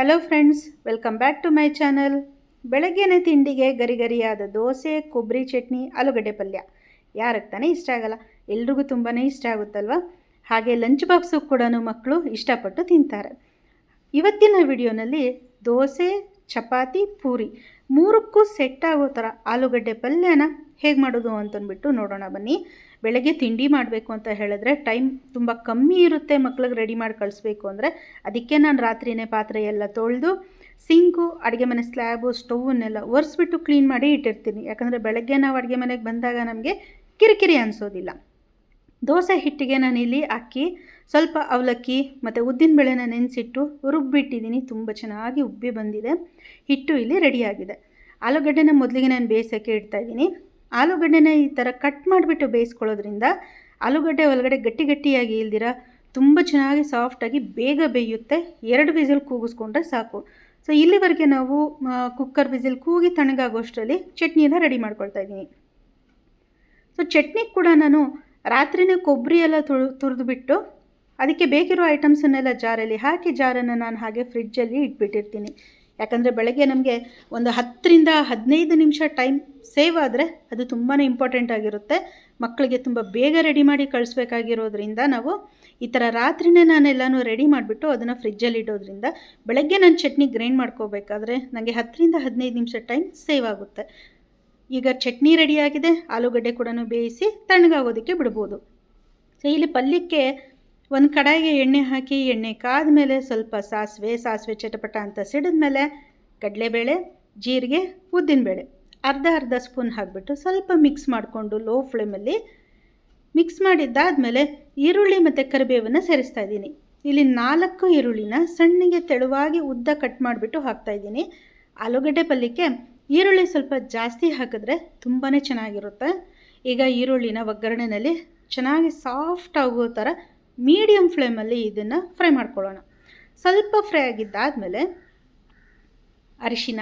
Hello friends welcome back to my channel ಬೆಳಗ್ಗೆನೆ ತಿಂಡಿಗೆ ಗರಿಗರಿಯಾದ ದೋಸೆ, ಕೊಬ್ಬರಿ ಚಟ್ನಿ, ಆಲೂಗಡ್ಡೆ ಪಲ್ಯ. ಯಾರಿಗೆ ತಾನೇ ಇಷ್ಟ ಆಗಲ್ಲ? ಎಲ್ರಿಗೂ ತುಂಬಾ ಇಷ್ಟ ಆಗುತ್ತಲ್ವ? ಹಾಗೆ ಲಂಚ್ ಬಾಕ್ಸು ಕೂಡ ಮಕ್ಕಳು ಇಷ್ಟಪಟ್ಟು ತಿಂತಾರೆ. ಇವತ್ತಿನ ವಿಡಿಯೋನಲ್ಲಿ ದೋಸೆ ಚಪಾತಿ, ಪೂರಿ. ಮೂರಕ್ಕೂ ಸೆಟ್ ಆಗೋ ಥರ ಆಲೂಗಡ್ಡೆ ಪಲ್ಯನ ಹೇಗೆ ಮಾಡೋದು ಅಂತಂದ್ಬಿಟ್ಟು ನೋಡೋಣ ಬನ್ನಿ. ಬೆಳಗ್ಗೆ ತಿಂಡಿ ಮಾಡಬೇಕು ಅಂತ ಹೇಳಿದ್ರೆ ಟೈಮ್ ತುಂಬ ಕಮ್ಮಿ ಇರುತ್ತೆ ಮಕ್ಳಿಗೆ ರೆಡಿ ಮಾಡಿ ಕಳಿಸ್ಬೇಕು ಅಂದರೆ. ಅದಕ್ಕೆ ನಾನು ರಾತ್ರಿನೇ ಪಾತ್ರೆ ಎಲ್ಲ ತೊಳೆದು, ಸಿಂಕು, ಅಡುಗೆ ಮನೆ ಸ್ಲ್ಯಾಬು ಸ್ಟೌವನ್ನೆಲ್ಲ ಒರೆಸ್ಬಿಟ್ಟು ಕ್ಲೀನ್ ಮಾಡಿ ಇಟ್ಟಿರ್ತೀನಿ. ಯಾಕಂದರೆ ಬೆಳಗ್ಗೆ ನಾವು ಅಡುಗೆ ಮನೆಗೆ ಬಂದಾಗ ನಮಗೆ ಕಿರಿಕಿರಿ ಅನಿಸೋದಿಲ್ಲ. ದೋಸೆ ಹಿಟ್ಟಿಗೆ ನಾನಿಲ್ಲಿ ಅಕ್ಕಿ ಸ್ವಲ್ಪ ಅವಲಕ್ಕಿ ಮತ್ತು ಉದ್ದಿನಬೇಳೆನ ನೆನೆಸಿಟ್ಟು ರುಬ್ಬಿಟ್ಟಿದ್ದೀನಿ. ತುಂಬ ಚೆನ್ನಾಗಿ ಉಬ್ಬಿ ಬಂದಿದೆ. ಹಿಟ್ಟು ಇಲ್ಲಿ ರೆಡಿಯಾಗಿದೆ. ಆಲೂಗಡ್ಡೆನ ಮೊದಲಿಗೆ ನಾನು ಬೇಯಿಸೋಕ್ಕೆ ಇಡ್ತಾಯಿದ್ದೀನಿ ಆಲೂಗಡ್ಡೆನ ಈ ಥರ ಕಟ್ ಮಾಡಿಬಿಟ್ಟು ಬೇಯಿಸ್ಕೊಳ್ಳೋದ್ರಿಂದ ಆಲೂಗಡ್ಡೆ ಒಳಗಡೆ ಗಟ್ಟಿ ಗಟ್ಟಿಯಾಗಿ ಇಲ್ದಿರ ತುಂಬ ಚೆನ್ನಾಗಿ ಸಾಫ್ಟಾಗಿ ಬೇಗ ಬೇಯುತ್ತೆ. ಎರಡು ವಿಸಿಲ್ ಕೂಗಿಸ್ಕೊಂಡ್ರೆ ಸಾಕು. ಸೊ ಇಲ್ಲಿವರೆಗೆ ನಾವು ಕುಕ್ಕರ್ ವಿಸಿಲ್ ಕೂಗಿ ತಣ್ಣಗಾಗೋಷ್ಟರಲ್ಲಿ ಚಟ್ನಿನ ರೆಡಿ ಮಾಡ್ಕೊಳ್ತಾ ಇದ್ದೀನಿ. ಸೊ ಚಟ್ನಿ ಕೂಡ ನಾನು ರಾತ್ರಿನೇ ಕೊಬ್ಬರಿ ಎಲ್ಲ ತುರಿದುಬಿಟ್ಟು ಅದಕ್ಕೆ ಬೇಕಿರೋ ಐಟಮ್ಸನ್ನೆಲ್ಲ ಜಾರಲ್ಲಿ ಹಾಕಿ, ಜಾರನ್ನು ನಾನು ಹಾಗೆ ಫ್ರಿಡ್ಜಲ್ಲಿ ಇಟ್ಬಿಟ್ಟಿರ್ತೀನಿ. ಯಾಕಂದರೆ ಬೆಳಗ್ಗೆ ನಮಗೆ ಒಂದು ಹತ್ತರಿಂದ ಹದಿನೈದು ನಿಮಿಷ ಟೈಮ್ ಸೇವ್ ಆದರೆ ಅದು ತುಂಬಾ ಇಂಪಾರ್ಟೆಂಟ್ ಆಗಿರುತ್ತೆ. ಮಕ್ಕಳಿಗೆ ತುಂಬ ಬೇಗ ರೆಡಿ ಮಾಡಿ ಕಳಿಸ್ಬೇಕಾಗಿರೋದ್ರಿಂದ ನಾವು ಈ ಥರ ರಾತ್ರಿನೇ ನಾನೆಲ್ಲನೂ ರೆಡಿ ಮಾಡಿಬಿಟ್ಟು ಅದನ್ನು ಫ್ರಿಜ್ಜಲ್ಲಿ ಇಡೋದ್ರಿಂದ ಬೆಳಗ್ಗೆ ನಾನು ಚಟ್ನಿ ಗ್ರೈಂಡ್ ಮಾಡ್ಕೋಬೇಕಾದ್ರೆ ನನಗೆ ಹತ್ತರಿಂದ ಹದಿನೈದು ನಿಮಿಷ ಟೈಮ್ ಸೇವ್ ಆಗುತ್ತೆ. ಈಗ ಚಟ್ನಿ ರೆಡಿಯಾಗಿದೆ ಆಲೂಗಡ್ಡೆ ಕೂಡ ಬೇಯಿಸಿ, ತಣ್ಣಗಾಗೋದಕ್ಕೆ ಬಿಡ್ಬೋದು. ಸೊ, ಇಲ್ಲಿ ಪಲ್ಯಕ್ಕೆ ಒಂದು ಕಡಾಯಿಗೆ ಎಣ್ಣೆ ಹಾಕಿ, ಎಣ್ಣೆ ಕಾದ ಮೇಲೆ ಸ್ವಲ್ಪ ಸಾಸಿವೆ ಸಾಸಿವೆ ಚಟಪಟ ಅಂತ ಸಿಡಿದ ಮೇಲೆ ಕಡಲೆಬೇಳೆ, ಜೀರಿಗೆ, ಉದ್ದಿನಬೇಳೆ ಅರ್ಧ ಅರ್ಧ ಸ್ಪೂನ್ ಹಾಕಿಬಿಟ್ಟು ಸ್ವಲ್ಪ ಮಿಕ್ಸ್ ಮಾಡಿಕೊಂಡು ಲೋ ಫ್ಲೇಮಲ್ಲಿ ಮಿಕ್ಸ್ ಮಾಡಿದ್ದಾದಮೇಲೆ ಈರುಳ್ಳಿ ಮತ್ತು ಕರಿಬೇವನ್ನು ಸೇರಿಸ್ತಾ ಇದ್ದೀನಿ. ಇಲ್ಲಿ ನಾಲ್ಕು ಈರುಳ್ಳಿನ ಸಣ್ಣಗೆ ತೆಳುವಾಗಿ ಉದ್ದ ಕಟ್ ಮಾಡಿಬಿಟ್ಟು ಹಾಕ್ತಾಯಿದ್ದೀನಿ ಆಲೂಗಡ್ಡೆ ಪಲ್ಯಕ್ಕೆ ಈರುಳ್ಳಿ ಸ್ವಲ್ಪ ಜಾಸ್ತಿ ಹಾಕಿದ್ರೆ ತುಂಬಾ ಚೆನ್ನಾಗಿರುತ್ತೆ. ಈಗ ಈರುಳ್ಳಿನ ಒಗ್ಗರಣೆಯಲ್ಲಿ ಚೆನ್ನಾಗಿ ಸಾಫ್ಟ್ ಆಗೋ ಥರ ಮೀಡಿಯಮ್ ಫ್ಲೇಮಲ್ಲಿ ಇದನ್ನು ಫ್ರೈ ಮಾಡ್ಕೊಳ್ಳೋಣ. ಸ್ವಲ್ಪ ಫ್ರೈ ಆಗಿದ್ದಾದಮೇಲೆ ಅರಿಶಿನ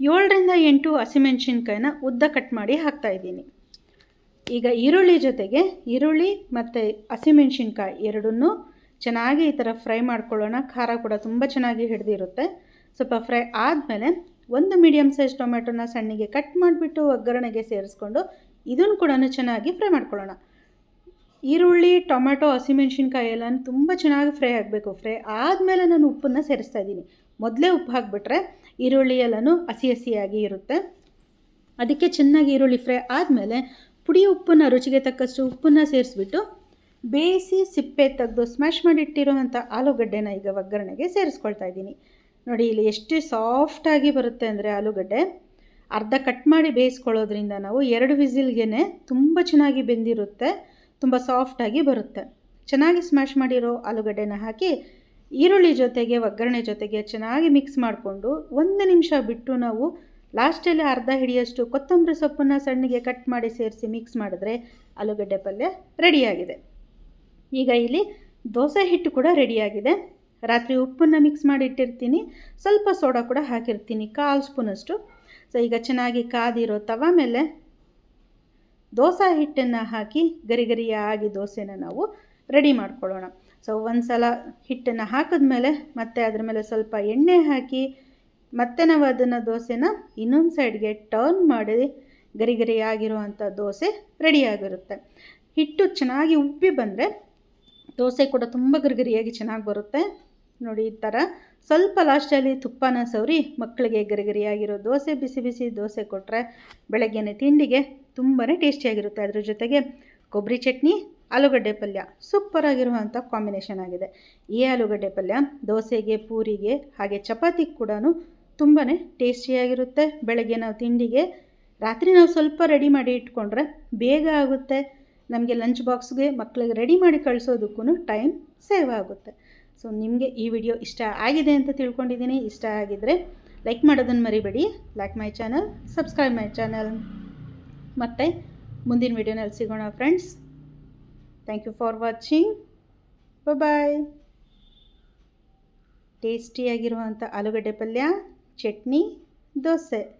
ಏಳರಿಂದ ಎಂಟು ಹಸಿಮೆಣ್ಸಿನ್ಕಾಯಿನ ಉದ್ದ ಕಟ್ ಮಾಡಿ ಹಾಕ್ತಾಯಿದ್ದೀನಿ ಈಗ ಈರುಳ್ಳಿ ಜೊತೆಗೆ ಈರುಳ್ಳಿ ಮತ್ತು ಹಸಿಮೆಣ್ಸಿನ್ಕಾಯಿ ಎರಡನ್ನೂ ಚೆನ್ನಾಗಿ ಈ ಥರ ಫ್ರೈ ಮಾಡ್ಕೊಳ್ಳೋಣ. ಖಾರ ಕೂಡ ತುಂಬ ಚೆನ್ನಾಗಿ ಹಿಡಿದಿರುತ್ತೆ. ಸ್ವಲ್ಪ ಫ್ರೈ ಆದಮೇಲೆ ಒಂದು ಮೀಡಿಯಮ್ ಸೈಜ್ ಟೊಮೆಟೊನ ಸಣ್ಣಗೆ ಕಟ್ ಮಾಡಿಬಿಟ್ಟು ಒಗ್ಗರಣೆಗೆ ಸೇರಿಸ್ಕೊಂಡು ಇದನ್ನು ಕೂಡ ಚೆನ್ನಾಗಿ ಫ್ರೈ ಮಾಡ್ಕೊಳ್ಳೋಣ. ಈರುಳ್ಳಿ, ಟೊಮೆಟೊ, ಹಸಿಮೆಣ್ಸಿನ್ಕಾಯಿ ಎಲ್ಲ ತುಂಬ ಚೆನ್ನಾಗಿ ಫ್ರೈ ಆಗಬೇಕು. ಫ್ರೈ ಆದಮೇಲೆ ನಾನು ಉಪ್ಪನ್ನು ಸೇರಿಸ್ತಾ ಇದ್ದೀನಿ. ಮೊದಲೇ ಉಪ್ಪು ಹಾಕಿಬಿಟ್ರೆ ಈರುಳ್ಳಿ ಎಲ್ಲನೂ ಹಸಿ ಹಸಿಯಾಗಿ ಇರುತ್ತೆ. ಅದಕ್ಕೆ ಚೆನ್ನಾಗಿ ಈರುಳ್ಳಿ ಫ್ರೈ ಆದಮೇಲೆ ಪುಡಿ ಉಪ್ಪನ್ನು, ರುಚಿಗೆ ತಕ್ಕಷ್ಟು ಉಪ್ಪನ್ನು ಸೇರಿಸ್ಬಿಟ್ಟು ಬೇಯಿಸಿ ಸಿಪ್ಪೆ ತೆಗೆದು ಸ್ಮ್ಯಾಶ್ ಮಾಡಿಟ್ಟಿರೋವಂಥ ಆಲೂಗಡ್ಡೆನ ಈಗ ಒಗ್ಗರಣೆಗೆ ಸೇರಿಸ್ಕೊಳ್ತಾ ಇದ್ದೀನಿ. ನೋಡಿ, ಇಲ್ಲಿ ಎಷ್ಟು ಸಾಫ್ಟಾಗಿ ಬರುತ್ತೆ ಅಂದರೆ ಆಲೂಗಡ್ಡೆ. ಅರ್ಧ ಕಟ್ ಮಾಡಿ ಬೇಯಿಸ್ಕೊಳ್ಳೋದ್ರಿಂದ ನಾವು ಎರಡು ವಿಸಿಲ್ಗೆ ತುಂಬ ಚೆನ್ನಾಗಿ ಬೆಂದಿರುತ್ತೆ. ತುಂಬ ಸಾಫ್ಟಾಗಿ ಬರುತ್ತೆ. ಚೆನ್ನಾಗಿ ಸ್ಮ್ಯಾಶ್ ಮಾಡಿರೋ ಆಲೂಗಡ್ಡೆನ ಹಾಕಿ ಈರುಳ್ಳಿ ಜೊತೆಗೆ, ಒಗ್ಗರಣೆ ಜೊತೆಗೆ ಚೆನ್ನಾಗಿ ಮಿಕ್ಸ್ ಮಾಡಿಕೊಂಡು ಒಂದು ನಿಮಿಷ ಬಿಟ್ಟು ನಾವು ಲಾಸ್ಟಲ್ಲಿ ಅರ್ಧ ಹಿಡಿಯಷ್ಟು ಕೊತ್ತಂಬರಿ ಸೊಪ್ಪನ್ನು ಸಣ್ಣಗೆ ಕಟ್ ಮಾಡಿ ಸೇರಿಸಿ ಮಿಕ್ಸ್ ಮಾಡಿದ್ರೆ ಆಲೂಗಡ್ಡೆ ಪಲ್ಯ ರೆಡಿಯಾಗಿದೆ. ಈಗ ಇಲ್ಲಿ ದೋಸೆ ಹಿಟ್ಟು ಕೂಡ ರೆಡಿಯಾಗಿದೆ. ರಾತ್ರಿ ಉಪ್ಪನ್ನು ಮಿಕ್ಸ್ ಮಾಡಿ ಇಟ್ಟಿರ್ತೀನಿ. ಸ್ವಲ್ಪ ಸೋಡಾ ಕೂಡ ಹಾಕಿರ್ತೀನಿ, ಕಾಲು ಸ್ಪೂನಷ್ಟು. ಸೊ ಈಗ ಚೆನ್ನಾಗಿ ಕಾದಿರೋ ತವ ಮೇಲೆ ದೋಸೆ ಹಿಟ್ಟನ್ನು ಹಾಕಿ ಗರಿಗರಿಯಾಗಿ ದೋಸೆನ ನಾವು ರೆಡಿ ಮಾಡ್ಕೊಳ್ಳೋಣ. ಸೊ ಒಂದು ಸಲ ಹಿಟ್ಟನ್ನು ಹಾಕಿದ್ಮೇಲೆ ಮತ್ತೆ ಅದ್ರ ಮೇಲೆ ಸ್ವಲ್ಪ ಎಣ್ಣೆ ಹಾಕಿ ಮತ್ತೆ ನಾವು ಅದನ್ನು ದೋಸೆನ ಇನ್ನೊಂದು ಸೈಡ್ಗೆ ಟರ್ನ್ ಮಾಡಿ ಗರಿ ಗರಿಯಾಗಿರುವಂಥ ದೋಸೆ ರೆಡಿಯಾಗಿರುತ್ತೆ. ಹಿಟ್ಟು ಚೆನ್ನಾಗಿ ಉಬ್ಬಿ ಬಂದರೆ ದೋಸೆ ಕೂಡ ತುಂಬ ಗರಿಗರಿಯಾಗಿ ಚೆನ್ನಾಗಿ ಬರುತ್ತೆ. ನೋಡಿ, ಈ ಥರ ಸ್ವಲ್ಪ ಲಾಸ್ಟಲ್ಲಿ ತುಪ್ಪನ ಸವರಿ ಮಕ್ಕಳಿಗೆ ಗರಿಗರಿಯಾಗಿರೋ ದೋಸೆ, ಬಿಸಿ ಬಿಸಿ ದೋಸೆ ಕೊಟ್ಟರೆ ಬೆಳಗ್ಗೆನೇ ತಿಂಡಿಗೆ ತುಂಬಾ ಟೇಸ್ಟಿಯಾಗಿರುತ್ತೆ. ಅದ್ರ ಜೊತೆಗೆ ಕೊಬ್ಬರಿ ಚಟ್ನಿ, ಆಲೂಗಡ್ಡೆ ಪಲ್ಯ ಸೂಪರಾಗಿರುವಂಥ ಕಾಂಬಿನೇಷನ್ ಆಗಿದೆ. ಈ ಆಲೂಗಡ್ಡೆ ಪಲ್ಯ ದೋಸೆಗೆ, ಪೂರಿಗೆ ಹಾಗೆ ಚಪಾತಿ ಕೂಡ ತುಂಬಾ ಟೇಸ್ಟಿಯಾಗಿರುತ್ತೆ. ಬೆಳಗ್ಗೆ ನಾವು ತಿಂಡಿಗೆ, ರಾತ್ರಿ ನಾವು ಸ್ವಲ್ಪ ರೆಡಿ ಮಾಡಿ ಇಟ್ಕೊಂಡ್ರೆ ಬೇಗ ಆಗುತ್ತೆ. ನಮಗೆ ಲಂಚ್ ಬಾಕ್ಸ್ಗೆ ಮಕ್ಕಳಿಗೆ ರೆಡಿ ಮಾಡಿ ಕಳಿಸೋದಕ್ಕೂ ಟೈಮ್ ಸೇವ್ ಆಗುತ್ತೆ. ಸೊ, ನಿಮಗೆ ಈ ವಿಡಿಯೋ ಇಷ್ಟ ಆಗಿದೆ ಅಂತ ತಿಳ್ಕೊಂಡಿದ್ದೀನಿ. ಇಷ್ಟ ಆಗಿದ್ದರೆ ಲೈಕ್ ಮಾಡೋದನ್ನು ಮರಿಬೇಡಿ. Like my channel, subscribe my channel. ಮತ್ತು ಮುಂದಿನ ವಿಡಿಯೋನಲ್ಲಿ ಸಿಗೋಣ friends thank you for watching bye ಟೇಸ್ಟಿಯಾಗಿರುವಂಥ ಆಲೂಗಡ್ಡೆ ಪಲ್ಯ, ಚಟ್ನಿ, ದೋಸೆ.